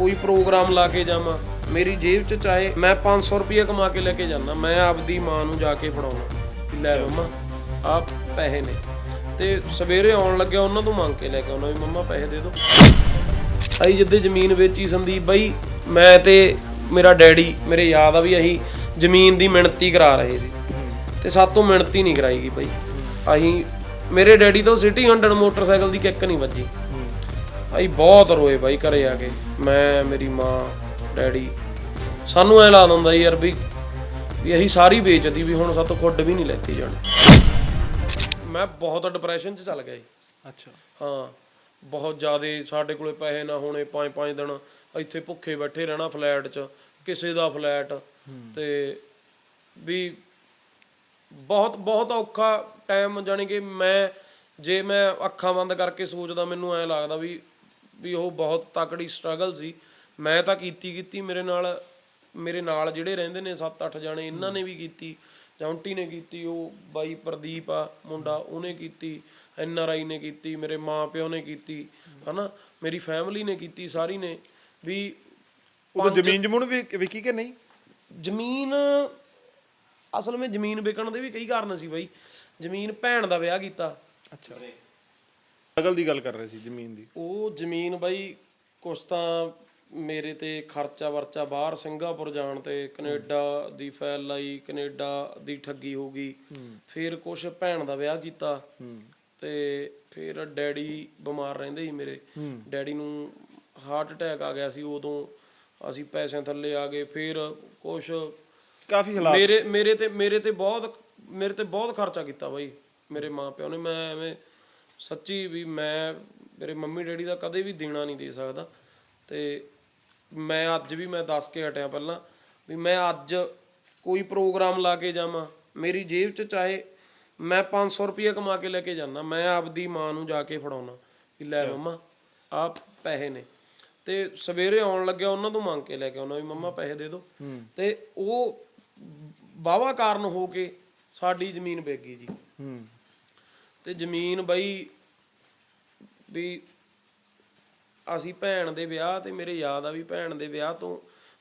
ਕੋਈ ਪ੍ਰੋਗਰਾਮ ਲਾ ਕੇ ਜਾਵਾਂ, ਮੇਰੀ ਜੇਬ 'ਚ ਚਾਹੇ ਮੈਂ 500 ਰੁਪਏ ਕਮਾ ਕੇ ਲੈ ਕੇ ਜਾਣਾ ਮੈਂ ਆਪਦੀ ਮਾਂ ਨੂੰ ਜਾ ਕੇ ਫੜਾਉਣਾ ਵੀ ਲੈ ਮੰਮਾ ਆਪ ਪੈਸੇ ਨੇ। ਤੇ ਸਵੇਰੇ ਆਉਣ ਲੱਗਿਆ, ਉਹਨਾਂ ਤੋਂ ਮੰਗ ਕੇ ਲੈ ਕੇ ਆਉਣਾ ਵੀ ਮੰਮਾ ਪੈਸੇ ਦੇ ਦਿਓ। ਅਸੀਂ ਜਿੱਦੇ ਜ਼ਮੀਨ ਵੇਚੀ ਸੰਦੀਪ ਬਾਈ, ਮੈਂ ਤੇ ਮੇਰਾ ਡੈਡੀ, ਮੇਰੇ ਯਾਦ ਆ ਵੀ ਅਸੀਂ ਜ਼ਮੀਨ ਦੀ ਮਿਣਤੀ ਕਰਾ ਰਹੇ ਸੀ। ਤੇ ਸਾਤੋਂ ਮਿਣਤੀ ਨਹੀਂ ਕਰਾਈ ਗਈ ਬਾਈ। ਅਸੀਂ, ਮੇਰੇ ਡੈਡੀ ਤੋਂ ਸਿਟੀ 100 ਮੋਟਰਸਾਈਕਲ ਦੀ ਕਿੱਕ ਨਹੀਂ ਵੱਜੀ। ਅਸੀਂ ਬਹੁਤ ਰੋਏ ਬਾਈ ਘਰੇ ਆ ਕੇ। ਮੈਂ ਮੇਰੀ ਮਾਂ ਡੈਡੀ ਸਾਨੂੰ ਐ ਲਾ ਦਿੰਦਾ ਯਾਰ ਵੀ ਵੀ ਅਸੀਂ ਸਾਰੀ ਵੇਚਦੀ ਵੀ ਹੁਣ ਸਾਤੋਂ ਖੁੱਡ ਵੀ ਨਹੀਂ ਲੈਤੀ ਜਾਣੀ। ਮੈਂ ਬਹੁਤ ਡਿਪਰੈਸ਼ਨ 'ਚ ਚੱਲ ਗਿਆ ਜੀ। ਅੱਛਾ। ਹਾਂ ਬਹੁਤ ਜ਼ਿਆਦੇ ਸਾਡੇ ਕੋਲੇ ਪੈਸੇ ਨਾ ਹੋਣੇ ਪੰਜ ਪੰਜ ਦਿਨ ਇੱਥੇ ਭੁੱਖੇ ਬੈਠੇ ਰਹਿਣਾ ਫਲੈਟ 'ਚ ਕਿਸੇ ਦਾ ਫਲੈਟ ਤੇ ਵੀ ਬਹੁਤ ਬਹੁਤ ਔਖਾ ਟਾਈਮ ਜਾਣੀ ਕਿ ਮੈਂ ਜੇ ਮੈਂ ਅੱਖਾਂ ਬੰਦ ਕਰਕੇ ਸੋਚਦਾ ਮੈਨੂੰ ਐ ਲੱਗਦਾ ਵੀ ਵੀ ਉਹ ਬਹੁਤ ਤਕੜੀ ਸਟਰਗਲ ਸੀ। ਮੈਂ ਤਾਂ ਕੀਤੀ ਕੀਤੀ ਮੇਰੇ ਨਾਲ ਮੇਰੇ ਨਾਲ ਜਿਹੜੇ ਰਹਿੰਦੇ ਨੇ 7-8 ਜਾਣੇ ਇਹਨਾਂ ਨੇ ਵੀ ਕੀਤੀ। ਜੌਂਟੀ ਨੇ ਕੀਤੀ ਉਹ ਬਾਈ ਪ੍ਰਦੀਪ ਆ ਮੁੰਡਾ ਉਹਨੇ ਕੀਤੀ ਐਨ ਆਰ ਆਈ ਨੇ ਕੀਤੀ ਮੇਰੇ ਮਾਂ ਪਿਓ ਨੇ ਕੀਤੀ ਹਨਾ? ਮੇਰੀ ਫੈਮਿਲੀ ਨੇ ਕੀਤੀ ਸਾਰੀ ਨੇ। ਵੀ ਉਦੋਂ ਜ਼ਮੀਨ ਜਮੂਨ ਵੀ ਵਿਕੀ ਕਿ ਨਹੀਂ? ਜ਼ਮੀਨ ਅਸਲ ਵਿੱਚ ਜ਼ਮੀਨ ਵਿਕਣ ਦੇ ਵੀ ਕਈ ਕਾਰਨ ਸੀ ਬਾਈ। ਜ਼ਮੀਨ ਭੈਣ ਦਾ ਵਿਆਹ ਕੀਤਾ। ਅੱਛਾ। ਸਟਰਗਲ ਦੀ ਗੱਲ ਕਰ ਰਹੇ ਸੀ ਜ਼ਮੀਨ ਦੀ। ਉਹ ਜ਼ਮੀਨ ਬਾਈ ਕੁਛ ਤਾਂ ਮੇਰੇ ਤੇ ਖਰਚਾ ਵਰਚਾ ਬਾਹਰ ਸਿੰਗਾਪੁਰ ਜਾਣ ਤੇ ਕੈਨੇਡਾ ਦੀ ਫਾਈਲ ਲਾਈ ਕੈਨੇਡਾ ਦੀ ਠੱਗੀ ਹੋ ਗਈ। ਫਿਰ ਕੁਛ ਭੈਣ ਦਾ ਵਿਆਹ ਕੀਤਾ ਤੇ ਫਿਰ ਡੈਡੀ ਬਿਮਾਰ ਰਹਿੰਦੇ ਸੀ ਮੇਰੇ। ਡੈਡੀ ਨੂੰ ਹਾਰਟ ਅਟੈਕ ਆ ਗਿਆ ਸੀ ਉਦੋਂ। ਅਸੀਂ ਪੈਸਿਆਂ ਥੱਲੇ ਆ ਗਏ ਫਿਰ ਕੁਛ ਕਾਫੀ ਹਾਲਾਤ। ਮੇਰੇ ਮੇਰੇ ਤੇ ਮੇਰੇ ਤੇ ਬਹੁਤ ਮੇਰੇ ਤੇ ਬਹੁਤ ਖਰਚਾ ਕੀਤਾ ਬਾਈ ਮੇਰੇ ਮਾਪਿਓ ਨੇ। ਮੈਂ ਐਵੇਂ ਸੱਚੀ ਵੀ ਮੈਂ ਮੇਰੇ ਮੰਮੀ ਡੈਡੀ ਦਾ ਕਦੇ ਵੀ ਦੇਣਾ ਨਹੀਂ ਦੇ ਸਕਦਾ ਤੇ ਮੈਂ ਅੱਜ ਵੀ ਮੈਂ ਦੱਸ ਕੇ ਹਟਿਆ ਪਹਿਲਾਂ ਵੀ ਮੈਂ ਅੱਜ ਕੋਈ ਪ੍ਰੋਗਰਾਮ ਲਾ ਕੇ ਜਾਵਾਂ ਮੇਰੀ ਜੇਬ 'ਚ ਚਾਹੇ ਮੈਂ 500 ਰੁਪਏ ਕਮਾ ਕੇ ਲੈ ਕੇ ਜਾਣਾ ਮੈਂ ਆਪਦੀ ਮਾਂ ਨੂੰ ਜਾ ਕੇ ਫੜਾਉਣਾ ਕਿ ਲੈ ਮੰਮਾ ਆਹ ਪੈਸੇ ਨੇ। ਤੇ ਸਵੇਰੇ ਆਉਣ ਲੱਗਿਆ ਉਹਨਾਂ ਤੋਂ ਮੰਗ ਕੇ ਲੈ ਕੇ ਆਉਣਾ ਵੀ ਮੰਮਾ ਪੈਸੇ ਦੇ ਦਿਓ ਤੇ ਉਹ ਵਾਵਾ ਕਾਰਨ ਹੋ ਕੇ ਸਾਡੀ ਜ਼ਮੀਨ ਵਿਕ ਗਈ ਜੀ। ਹੂੰ। ਤੇ ਜ਼ਮੀਨ ਬਈ ਵੀ ਅਸੀਂ ਭੈਣ ਦੇ ਵਿਆਹ ਤੇ ਮੇਰੇ ਯਾਦ ਆ ਵੀ ਭੈਣ ਦੇ ਵਿਆਹ ਤੋਂ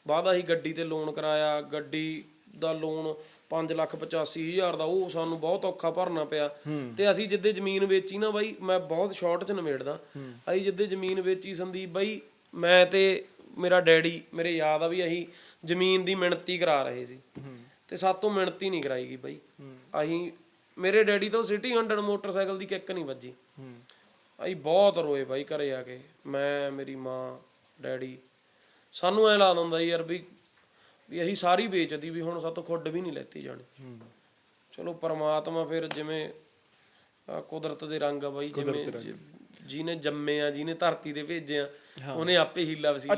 ਬਾਅਦ ਅਸੀਂ ਗੱਡੀ ਤੇ ਲੋਨ ਕਰਾਇਆ ਗੱਡੀ ਦਾ ਲੋਨ 5 ਲੱਖ 85 ਹਜ਼ਾਰ ਦਾ ਉਹ ਸਾਨੂੰ ਬਹੁਤ ਔਖਾ ਭਰਨਾ ਪਿਆ। ਤੇ ਅਸੀਂ ਜਿੱਦੇ ਜ਼ਮੀਨ ਵੇਚੀ ਨਾ ਬਾਈ ਮੈਂ ਬਹੁਤ ਸ਼ਾਰਟ ਚ ਨਿਬੇੜਦਾ। ਅਸੀਂ ਜਿੱਦੇ ਜ਼ਮੀਨ ਵੇਚੀ ਸੰਦੀਪ ਬਾਈ ਮੈਂ ਤੇ ਮੇਰਾ ਡੈਡੀ ਮੇਰੇ ਯਾਦ ਆ ਵੀ ਅਸੀਂ ਜ਼ਮੀਨ ਦੀ ਮਿਣਤੀ ਕਰਾ ਰਹੇ ਸੀ। ਤੇ ਸਾਤੋਂ ਮਿਣਤੀ ਨਹੀਂ ਕਰਾਈ ਗਈ ਬਾਈ। ਅਸੀਂ ਮੇਰੇ ਡੈਡੀ ਤੋਂ ਸਿਟੀ 100 ਮੋਟਰਸਾਈਕਲ ਦੀ ਕਿੱਕ ਨਹੀਂ ਵੱਜੀ। ਅਸੀਂ ਬਹੁਤ ਰੋਏ ਬਾਈ ਘਰੇ ਆ ਕੇ। ਮੈਂ ਮੇਰੀ ਮਾਂ ਡੈਡੀ ਸਾਨੂੰ ਐ ਲਾ ਦਿੰਦਾ ਯਾਰ ਵੀ ਵੀ ਅਸੀਂ ਸਾਰੀ ਵੇਚਦੀ ਵੀ ਹੁਣ ਸਾਤੋਂ ਖੁੱਡ ਵੀ ਨਹੀਂ ਲੈਤੀ ਜਾਣੀ। ਚਲੋ ਪਰਮਾਤਮਾ ਫਿਰ ਜਿਵੇਂ ਕੁਦਰਤ ਦੇ ਰੰਗ ਆ ਬਾਈ ਜਿਵੇਂ ਜ- ਜਿਹਨੇ ਜੰਮੇ ਆ ਜਿਹਨੇ ਧਰਤੀ ਤੇ ਭੇਜਿਆ ਉਹਨੇ ਆਪੇ ਹੀਲਾ ਵਸੀਲਾ